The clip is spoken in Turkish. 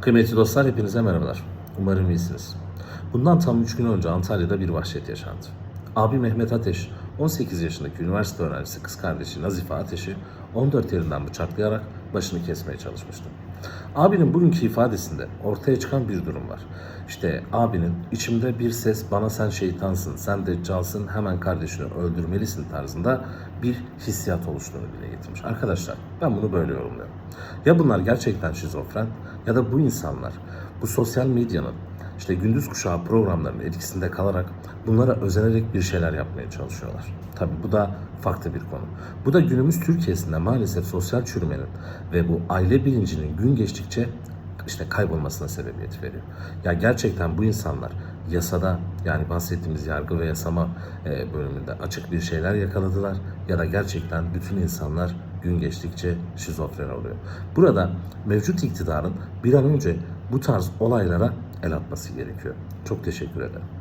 Kıymetli dostlar hepinize merhabalar. Umarım iyisiniz. Bundan tam 3 gün önce Antalya'da bir vahşet yaşandı. Abi Mehmet Ateş, 18 yaşındaki üniversite öğrencisi kız kardeşi Nazife Ateş'i 14 yerinden bıçaklayarak başını kesmeye çalışmıştı. Abinin bugünkü ifadesinde ortaya çıkan bir durum var. İşte abinin içimde bir ses bana sen şeytansın, sen deccalsın, hemen kardeşini öldürmelisin tarzında bir hissiyat oluştuğunu dile getirmiş. Arkadaşlar ben bunu böyle yorumluyorum. Ya bunlar gerçekten şizofren ya da bu insanlar bu sosyal medyanın işte gündüz kuşağı programlarının etkisinde kalarak bunlara özenerek bir şeyler yapmaya çalışıyorlar. Tabi bu da farklı bir konu. Bu da günümüz Türkiye'sinde maalesef sosyal çürümenin ve bu aile bilincinin gün geçtikçe işte kaybolmasına sebebiyet veriyor. Ya gerçekten bu insanlar yasada yani bahsettiğimiz yargı ve yasama e, bölümünde açık bir şeyler yakaladılar ya da gerçekten bütün insanlar gün geçtikçe şizofren oluyor. Burada mevcut iktidarın bir an önce bu tarz olaylara el atması gerekiyor. Çok teşekkür ederim.